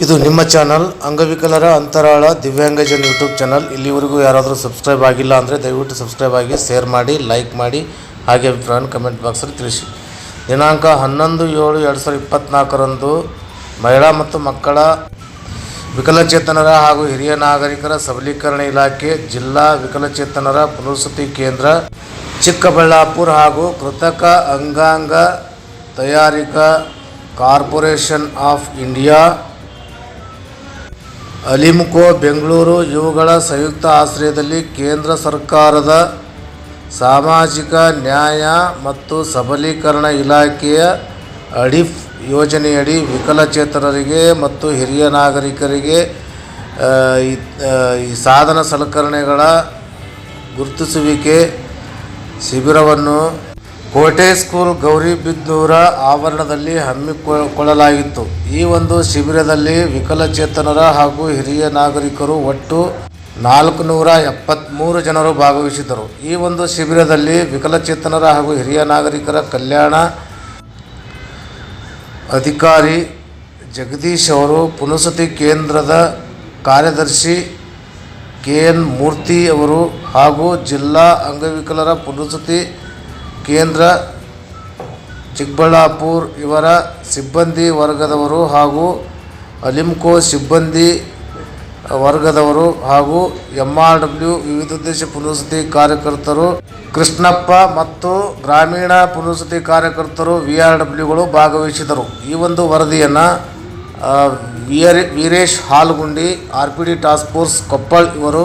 ಇದು ನಿಮ್ಮ ಚಾನಲ್ ಅಂಗವಿಕಲರ ಅಂತರಾಳ ದಿವ್ಯಾಂಗಜನ್ ಯೂಟ್ಯೂಬ್ ಚಾನಲ್ ಇಲ್ಲಿವರೆಗೂ ಯಾರಾದರೂ ಸಬ್ಸ್ಕ್ರೈಬ್ ಆಗಿಲ್ಲ ಅಂದರೆ ದಯವಿಟ್ಟು ಸಬ್ಸ್ಕ್ರೈಬ್ ಆಗಿ ಶೇರ್ ಮಾಡಿ ಲೈಕ್ ಮಾಡಿ. ಹಾಗೆ ಅಭಿಪ್ರಾಯ ಕಮೆಂಟ್ ಬಾಕ್ಸಲ್ಲಿ ತಿಳಿಸಿ. ದಿನಾಂಕ ಹನ್ನೊಂದು ಏಳು ಎರಡು ಸಾವಿರದ ಇಪ್ಪತ್ತ್ನಾಲ್ಕರಂದು ಮಹಿಳಾ ಮತ್ತು ಮಕ್ಕಳ ವಿಕಲಚೇತನರ ಹಾಗೂ ಹಿರಿಯ ನಾಗರಿಕರ ಸಬಲೀಕರಣ ಇಲಾಖೆ, ಜಿಲ್ಲಾ ವಿಕಲಚೇತನರ ಪುನರ್ವಸತಿ ಕೇಂದ್ರ, ಚಿಕ್ಕಬಳ್ಳಾಪುರ ಹಾಗೂ ಕೃತಕ ಅಂಗಾಂಗ ತಯಾರಿಕಾ corporation of India Alimco Bengaluru, ಇವುಗಳ ಸಂಯುಕ್ತ ಆಶ್ರಯದಲ್ಲಿ ಕೇಂದ್ರ ಸರ್ಕಾರದ ಸಾಮಾಜಿಕ ನ್ಯಾಯ ಮತ್ತು ಸಬಲೀಕರಣ ಇಲಾಖೆಯ ಅಡಿಫ್ ಯೋಜನೆಯಡಿ ವಿಕಲಚೇತನರಿಗೆ ಮತ್ತು ಹಿರಿಯ ನಾಗರಿಕರಿಗೆ ಈ ಸಾಧನ ಸಲಕರಣೆಗಳ ಗುರುತಿಸುವಿಕೆ ಶಿಬಿರವನ್ನು ಕೋಟೆ ಸ್ಕೂಲ್ ಗೌರಿಬಿದನೂರ ಆವರಣದಲ್ಲಿ ಹಮ್ಮಿಕೊಳ್ಳಲಾಗಿತ್ತು. ಈ ಒಂದು ಶಿಬಿರದಲ್ಲಿ ವಿಕಲಚೇತನರ ಹಾಗೂ ಹಿರಿಯ ನಾಗರಿಕರು ಒಟ್ಟು ನಾಲ್ಕು ನೂರ ಎಪ್ಪತ್ತ್ಮೂರು ಜನರು ಭಾಗವಹಿಸಿದ್ದರು. ಈ ಒಂದು ಶಿಬಿರದಲ್ಲಿ ವಿಕಲಚೇತನರ ಹಾಗೂ ಹಿರಿಯ ನಾಗರಿಕರ ಕಲ್ಯಾಣ ಅಧಿಕಾರಿ ಜಗದೀಶ್ ಅವರು, ಪುನಸತಿ ಕೇಂದ್ರದ ಕಾರ್ಯದರ್ಶಿ ಕೆ ಎನ್ ಮೂರ್ತಿ ಅವರು ಹಾಗೂ ಜಿಲ್ಲಾ ಅಂಗವಿಕಲರ ಪುನಸತಿ ಕೇಂದ್ರ ಚಿಕ್ಕಬಳ್ಳಾಪುರ ಇವರ ಸಿಬ್ಬಂದಿ ವರ್ಗದವರು ಹಾಗೂ ಅಲಿಮ್ಕೋ ಸಿಬ್ಬಂದಿ ವರ್ಗದವರು ಹಾಗೂ ಎಂ ಆರ್ ಡಬ್ಲ್ಯೂ ವಿವಿಧೋದ್ದೇಶ ಪುನರ್ವಸತಿ ಕಾರ್ಯಕರ್ತರು, ಕೃಷ್ಣಪ್ಪ ಮತ್ತು ಗ್ರಾಮೀಣ ಪುನರ್ವಸತಿ ಕಾರ್ಯಕರ್ತರು ವಿ ಆರ್ ಡಬ್ಲ್ಯೂಗಳು ಭಾಗವಹಿಸಿದರು. ಈ ಒಂದು ವರದಿಯನ್ನು Veera Veeresh Halgundi R P D task force Koppal ಇವರು